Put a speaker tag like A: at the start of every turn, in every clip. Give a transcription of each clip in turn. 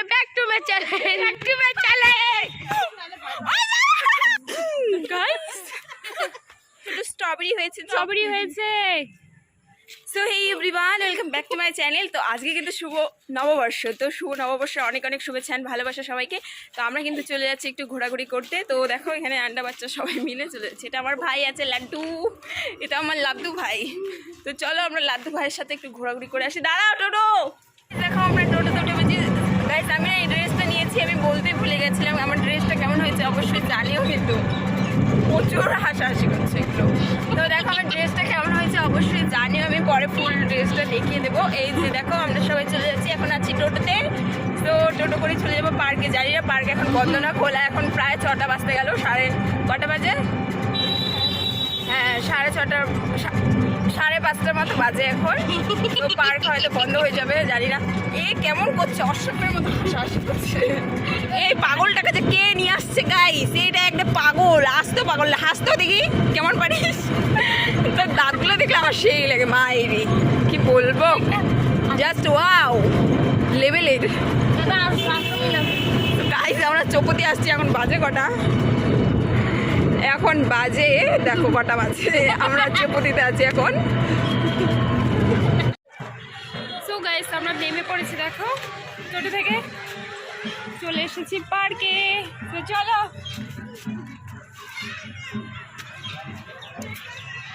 A: চলে back to my channel back to my
B: channel guys strawberry হয়েছে
A: strawberry হয়েছে।
B: So hey everyone welcome back to my channel তো আজকে কিন্তু শুভ নববর্ষ। তো শুভ নববর্ষের অনেক অনেক শুভেচ্ছা ভালোবাসা সবাইকে। তো আমরা কিন্তু চলে যাচ্ছি একটু ঘোরাঘুরি করতে। তো দেখো এখানে আন্ডা বাচ্চা সবাই মিলে চলে যাচ্ছে। এটা আমার ভাই আছে লাড্ডু। এটা আমার লাড্ডু ভাই। তো চলো আমরা লাড্ডু ভাইয়ের সাথে একটু ঘোরাঘুরি করে আসি। দাঁড়াও টোটো দেখো আমরা গাইস আমি এই ড্রেসটা নিয়েছি, আমি বলতে ভুলে গেছিলাম, আমার ড্রেসটা কেমন হয়েছে অবশ্যই জানিও কিন্তু। প্রচুর হাসাহাসি করছে একটু তো দেখো, আমার ড্রেসটা কেমন হয়েছে অবশ্যই জানিও, আমি পরে ফুল ড্রেসটা দেখিয়ে দেবো। এই যে দেখো, আমরা সবাই চলে যাচ্ছি, এখন আছি টোটোতে। তো টোটো করে চলে যাব পার্কে। জানি না পার্ক এখন বন্ধ না খোলা, এখন প্রায় ছটা বাজতে গেল, সাড়ে কটা বাজে? হ্যাঁ সাড়ে ছটা সাড়ে পাঁচটার মতো বাজে এখন। পার্ক হয়তো বন্ধ হয়ে যাবে, জানি না। এ কেমন করছে? অশ্বপের মতো করছে। এই পাগলটাকে যে কে নিয়ে আসছে গাইস এটা একটা পাগল। আসতো পাগল হাসতো দেখি, কেমন পারিস? তোর দাঁতগুলো দেখলে আমার সেই লাগে মায়েরই কি বলব? জাস্ট ওয়াও লেভেলের গাইস আমরা চৌপতি আসছি, এখন বাজে কটা? এখন বাজে, দেখো কটা বাজে, আমরা চৌপতিতে আছি এখন।
A: সো গাইস আমরা নেমে পড়েছি, দেখো, টোটো থেকে চলে এসেছি পার্কে। তো চলো।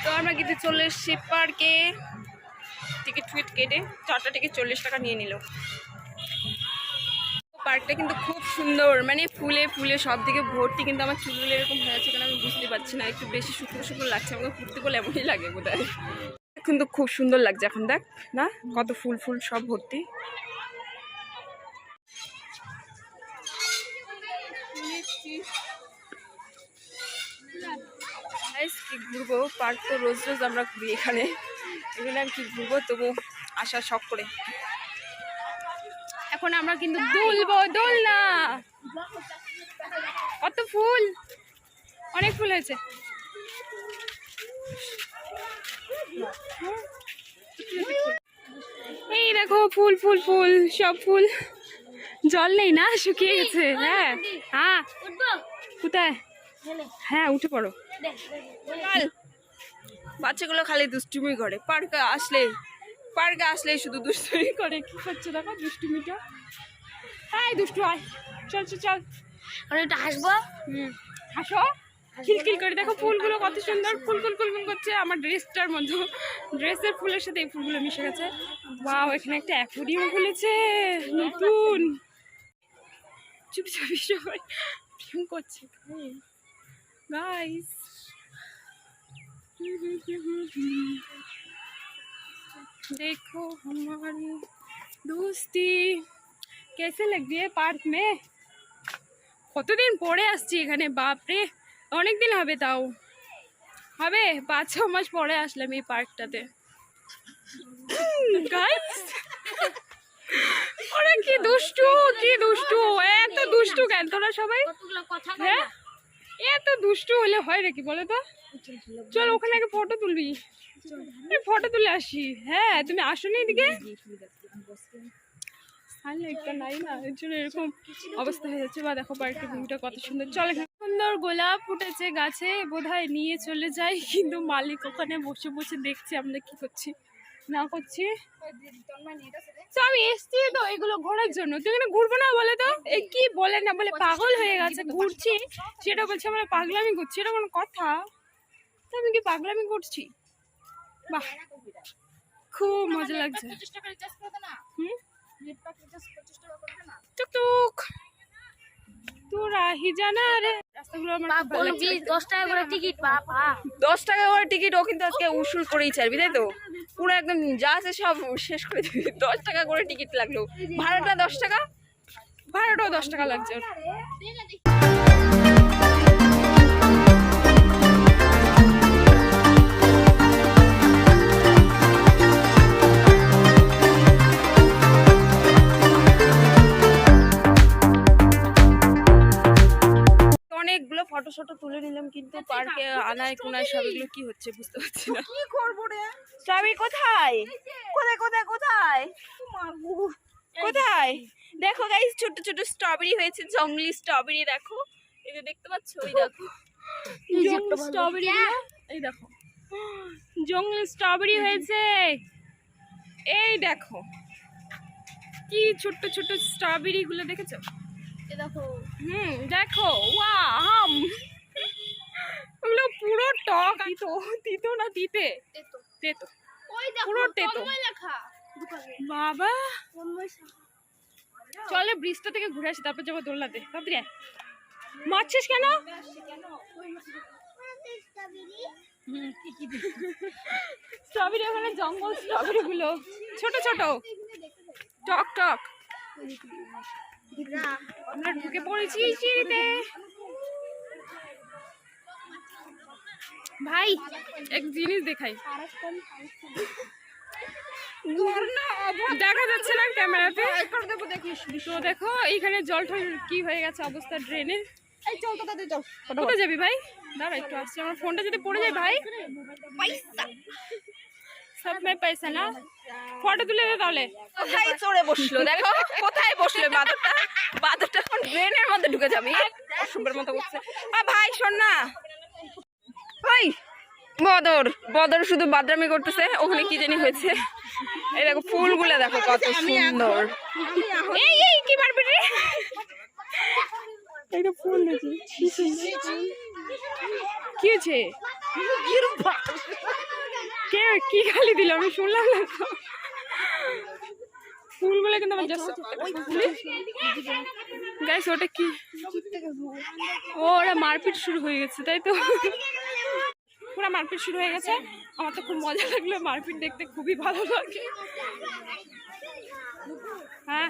B: তো আমরা কিন্তু চলে এসেছি পার্কে। টিকিট ফিট কেটে চারটা টিকিট চল্লিশ টাকা নিয়ে নিল। পার্কটা কিন্তু খুব সুন্দর। মানে ফুলে ফুলে সব দিকে ভর্তি কিন্তু আমার চুলগুলো এরকম হয়ে আছে কেন আমি বুঝতে পারছি না। একটু বেশি শুকনো শুকনো লাগছে। আমাকে ঘুরতে বলে এমনই লাগে বোধ হয় কিন্তু খুব সুন্দর লাগছে এখন, দেখ, না? কত ফুল ফুল সব ভর্তি। কি ঘুরবো? পার্ক তো রোজ রোজ আমরা ঘুরি এখানে। এখানে আর কি ঘুরবো তবু আসার শখ করে।
A: এখন আমরা কিন্তু দুলবো দোল না। কত ফুল। অনেক ফুল হয়েছে। এই দেখো ফুল ফুল ফুল সব ফুল। জল নেই না শুকিয়ে গেছে। হ্যাঁ। হ্যাঁ। কোথায়? হ্যাঁ উঠে পড়ো।
B: বাচ্চাগুলো খালি দুষ্টুমি করে। পার্কে আসলে পার্কে আসলে শুধু দুষ্টুমি করে।
A: কি করছে দেখো দুষ্টুমিটা হ্যাঁ দুষ্টু আয় চল চল চল।
C: আমি একটু হাসবো?
A: হুম। হাসো। খিলখিল করে। দেখো ফুলগুলো কত সুন্দর। ফুল ফুল ফুল ফুল করছে। আমার ড্রেসটার মধ্যে। ড্রেসের ফুলের সাথে এই ফুলগুলো মিশে গেছে। ওয়াও এখানে একটা অ্যাকোরিয়াম খুলেছে। নতুন। চুপি চুপি সবাই। প্রেম করছে। গাইস देखो हमारी दोस्ती कैसे लग रही है पार्क में কতদিন পরে আসছি এখানে বাপরে অনেক দিন হবে তাও হবে পাঁচ ছ মাস পরে আসলাম এই পার্কটাতে গাইস ওরা কি দুষ্টু কি দুষ্টু এত দুষ্টু কেন তোরা সবাই
C: কতগুলো কথা
A: হ্যাঁ এত দুষ্টু হলে হয় নাকি বলো তো? চল ওখানে আগে ফটো তুলবি। ফটো তুলে আসি। হ্যাঁ তুমি আসো নি এদিকে। নাই না, এর জন্য এরকম অবস্থা হয়ে যাচ্ছে। বা দেখো কত সুন্দর। চলে সুন্দর গোলাপ গাছে নিয়ে চলে যাই, কিন্তু মালিক ওখানে বসে বসে দেখছে আমরা কি করছি। না করছি। তো আমি এসছি তো এগুলো ঘোরার জন্য। তুই এখানে ঘুরবো না বলে তো? এই কি বলে না বলে পাগল হয়ে গেছে ঘুরছি। সেটা বলছে আমরা পাগলামি করছি এটা কোনো কথা। তো আমি কি পাগলামি করছি? বাহ খুব মজা লাগছে। টুকটুক। তোরা হি জানা রে। রাস্তাগুলো আমার
C: দশ টাকা করে টিকিট বাবা।
B: দশ টাকা করে টিকিট ও কিন্তু আজকে উসুল করেই ছাড়বি তাই তো? পুরো একদম যা আছে সব শেষ করে দিবি। দশ টাকা করে টিকিট লাগল। ভাড়াটা দশ টাকা?
A: ভাড়াটাও দশ টাকা লাগছে
B: ফটো তুলে নিলাম কিন্তু পার্কে আনায় কোনায় সব এগুলো কি হচ্ছে বুঝতে পারছি না। কি করব রে? চাবি কোথায়? কোথায় কোথায় কোথায়? কোথায়? দেখো গাইস ছোট ছোট স্ট্রবেরি হয়েছে জঙ্গলি স্ট্রবেরি দেখো। এই যে দেখতে পাচ্ছ? ওই দেখো।
A: স্ট্রবেরি এই দেখো। জঙ্গলি স্ট্রবেরি হয়েছে। এই দেখো। কি ছোট্ট ছোট্ট স্ট্রবেরি গুলো দেখেছ?
C: দেখো।
A: হুম দেখো ওয়া আম। ওগুলো পুরো টক তিতো তিতো না তিতে?
C: তেতো।
A: তেতো।
C: ওই দেখো
A: পুরো তেতো।
C: লেখা
A: বাবা। চলে ব্রিজটা থেকে ঘুরে আসি তারপর যাব দোলনাতে। তাড়াতাড়ি। মারছিস কেন? স্ট্রবেরি ওখানে জঙ্গল স্ট্রবেরি গুলো ছোট ছোট। টক টক। আমরা ঢুকে পড়েছি সিঁড়িতে। ভাই এক জিনিস দেখাই। দেখা যাচ্ছে না ক্যামেরাতে। তো দেখো এইখানে জল টল কি হয়ে গেছে অবস্থা ড্রেনে
C: এই চল তো তাদের চল
A: কোথায় যাবি ভাই? দাঁড়া একটু আসছি। আমার ফোনটা যদি পড়ে যায় ভাই। সব মেয়ে পয়সা না? ফটো তুলে দে তাহলে।
B: কোথায় চড়ে বসল দেখো কোথায় বসল বাদরটা? বাদরটা এখন ড্রেনের মধ্যে ঢুকে যাবে। অসভ্যের মতো করছে আ ভাই শোন না। ভাই বদর। বদর শুধু বাদরামি করতেছে ওখানে কি জানি হয়েছে। এই দেখো ফুলগুলো দেখো কত সুন্দর। এই এই কি মারবি রে?
A: একটা ফুল দেখি। কি হয়েছে? কে? কি খালি দিল? আমি শুনলাম না তো। ফুলগুলো কিন্তু আমার জাস্ট গাইস ওটা কি? ও, ওরা মারপিট শুরু হয়ে গেছে, তাই তো? পুরো মারপিট শুরু হয়ে গেছে। আমার তো খুব মজা লাগল মারপিট দেখতে, খুবই ভালো লাগে। হ্যাঁ?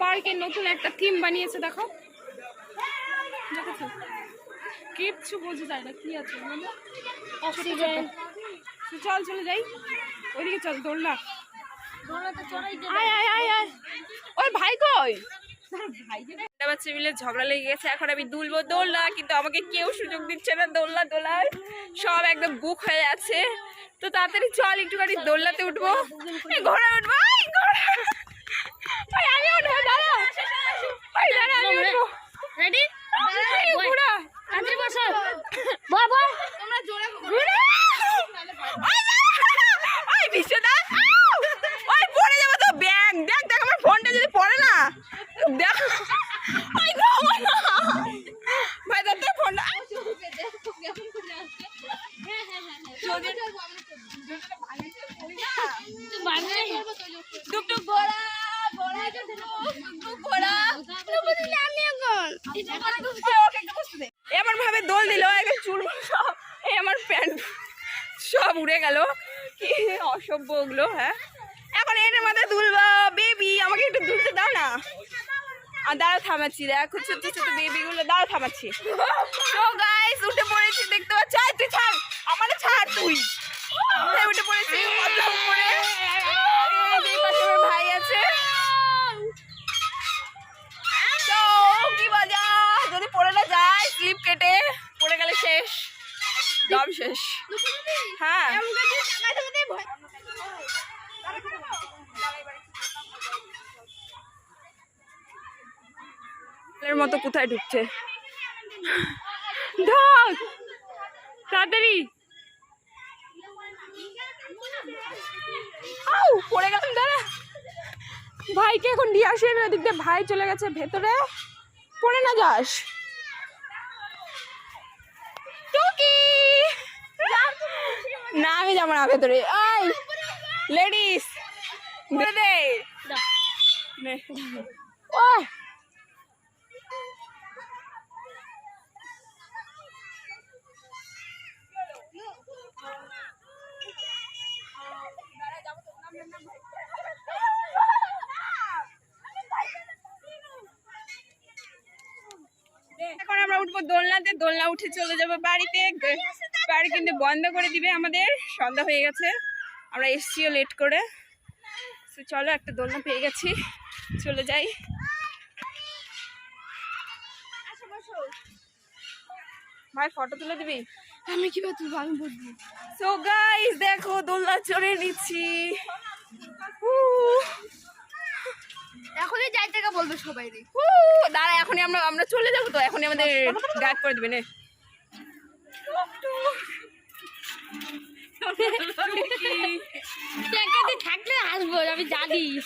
A: পার্কে নতুন একটা থিম বানিয়েছে, দেখো। দেখেছ? কিচ্ছু বোঝা যায় না? কি আছে চল চলে যাই। ওইদিকে চল দৌড়লা
C: দোলাতে চড়াই দে।
A: আয় আয় আয় আয়। ওই ভাই কই?
B: বাচ্চা মিলে ঝগড়া লেগে গেছে এখন আমি দুলবো দোলনা কিন্তু আমাকে কেউ সুযোগ দিচ্ছে না দোলনা দোলার। সব একদম বুক হয়ে আছে। তো তাড়াতাড়ি চল একটুখানি দোলনাতে উঠবো। ঘোড়া উঠবো এই ঘোড়া ওই আমি উঠবো দাঁড়া ওই দাঁড়া আমি উঠবো
C: রেডি
B: এই ঘোড়া
C: আন্দ্রে বসো বয় বয়
B: ঘোড়া ওই দাঁড়া! ওই বিশ্বদা ওই পড়ে যাবে তো ব্যাগ দেখ দেখ আমার ফোনটা যদি পড়ে না দেখ ওই ঘুমো না ভাই দেখ তোর ফোনটা
C: তুই বাড়ি
B: টুকটুক ঘোড়া ঘোড়া টুকটুক ঘোড়া
C: আমি এখন
B: এমন ভাবে দোল দিল একদম চুল সব এই আমার প্যান্ট সব উড়ে গেল কি অসভ্য ওগুলো হ্যাঁ? এখন এর মাথায় তুলবো বেবি আমাকে একটু তুলতে দাও না। আর দাঁড়া থামাচ্ছি, দেখো ছোট ছোট বেবি গুলো দাঁড়াও, থামাচ্ছি। তো গাইস উঠে পড়েছি, দেখতে পাচ্ছি? তুই ছাড় আমার ছাড় তুই। মতো কোথায় ঢুকছে?
A: ঢক তাড়াতাড়ি!
B: আউ পড়ে গেলাম দাঁড়া!
A: ভাইকে এখন দিয়ে আসি আমি ওদিক দিয়ে ভাই চলে গেছে ভেতরে।
B: পড়ে না যাস। টুকি! না আমি যাব না ভেতরে। I ladies! দে। ওহ! এখন আমরা উঠবো দোলনাতে, দোলনা উঠে চলে যাব বাড়িতে। গাড়ি কিন্তু বন্ধ করে দিবে আমাদের, সন্ধ্যা হয়ে গেছে। আমরা এসছিও লেট করে। তো চলো, একটা দোলনা পেয়ে গেছি, চলে যাই। ভাই ফটো তুলে দিবি?
A: আমি কি তুই আমি বুঝবি
B: সো গাইস দেখো দোলনা চড়ে নিচ্ছি।
C: এখনই যাই থেকে বলবে সবাই
B: দাঁড়া এখনই আমরা আমরা চলে যাব তো এখনই আমাদের গাইড করে দিবে
C: থাকলে আসব আমি জানি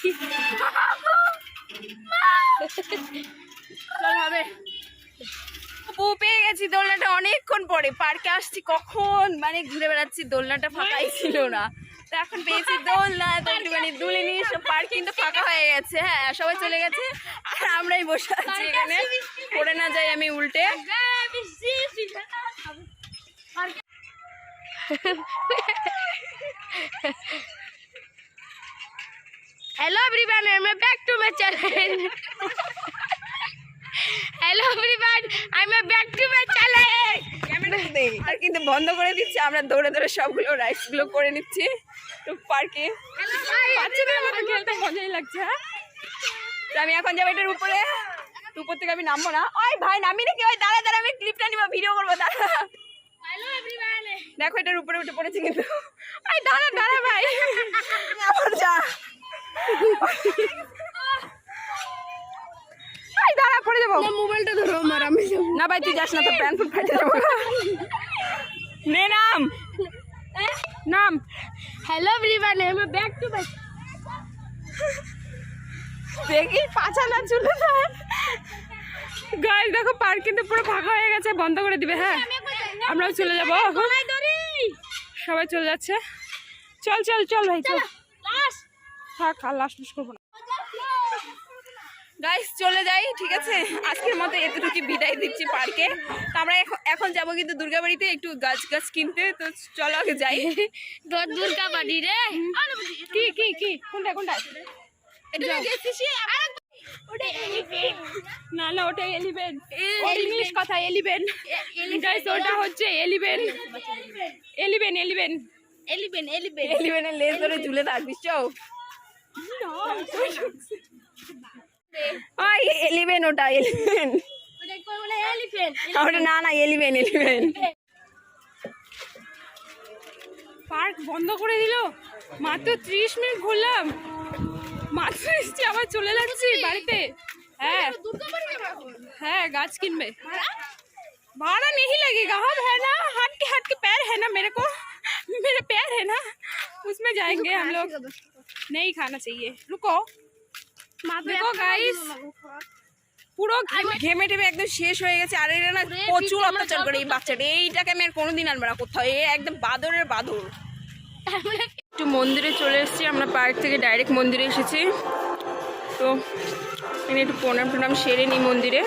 B: চল হবে ও গেছি দোলনাটা অনেকক্ষণ পরে। পার্কে আসছি কখন? মানে ঘুরে বেড়াচ্ছি দোলনাটা ফাঁকাই ছিল না। এখন দোলনা তো একটুখানি নিয়ে পার্ক কিন্তু হয়ে গেছে। হ্যাঁ সবাই চলে গেছে আর আমরাই বসে আছি এখানে। পড়ে না যাই আমি উল্টে।
C: Hello I back to my channel hello everyone I am back to
B: my channel আর কিন্তু বন্ধ করে দিচ্ছি। আমরা দৌড়ে দৌড়ে সবগুলো রাইসগুলো করে নিচ্ছি। তো পার্কে। বাচ্চাদের মতো খেলতে মজাই লাগছে হ্যাঁ? আমি এখন যাব এটার উপরে। উপর থেকে আমি নামবো না। ওই ভাই নামি না কি ওই দাঁড়া দাঁড়া আমি ক্লিপটা নিবো ভিডিও করব দাঁড়া। দেখো এটার উপরে উঠে পড়েছে কিন্তু। ওই দাঁড়া দাঁড়া ভাই। যা। দাঁড়া পড়ে যাব।
C: মোবাইলটা ধরো আমার আমি
B: না ভাই তুই যাস না তো প্যান্ট ফুট ফাটে যাব। নে নাম। নাম।
C: হ্যালো এভরিওয়ান আমি ব্যাক টু ব্যাক
B: দেখি পাছা না চলে যায় গাইল দেখো পার্ক কিন্তু পুরো ফাঁকা হয়ে গেছে বন্ধ করে দিবে হ্যাঁ? আমরাও চলে যাব। সবাই চলে যাচ্ছে। চল চল চল ভাই চল। থাক আর লাস্ট করব গাইস চলে যাই ঠিক আছে? আজকের মতো এতটুকু বিদায় দিচ্ছি পার্কে। তো আমরা এখন যাব কিন্তু দুর্গাবাড়িতে একটু গাছ গাছ কিনতে। তো চলো আগে যাই।
C: দূর দুর্গা বাড়ি রে।
B: কি কি কি? কোনটা কোনটা? না না ওটা এলিভেন ইংলিশ কথা এলিভেন গাইস ওটা হচ্ছে eleven eleven eleven
C: eleven eleven
B: এলিভেনের লেজ ধরে ঝুলে থাকবিস চো ওই এলিভেন ওটা এলিভেন
C: ওটা কই বলে এলিফ্যান্ট
B: ওটা না না এলিভেন এলিভেন পার্ক বন্ধ করে দিল মাত্র ত্রিশ মিনিট ঘুরলাম মাত্র এসছি আবার চলে যাচ্ছি বাড়িতে হ্যাঁ
C: দুর্গা বাড়ি যাবো এখন
B: है गाछ किन में भाड़ा नहीं लगेगा हम है ना हाथ के हाथ के पैर है ना मेरे को मेरे पैर है ना उसमें जाएंगे हम लोग नहीं खाना चाहिए रुको দেখো গাইস পুরো ঘেমে- টেমে একদম শেষ হয়ে গেছে আর এটা না প্রচুর অত্যাচার করে এই বাচ্চাটা। এইটাকে আমি আর কোনোদিন আনব না কোথাও এ একদম বাদরের বাদর। একটু মন্দিরে চলে এসেছি আমরা পার্ক থেকে ডাইরেক্ট মন্দিরে এসেছি। তো এখানে একটু প্রণাম টনাম সেরে নিই মন্দিরে।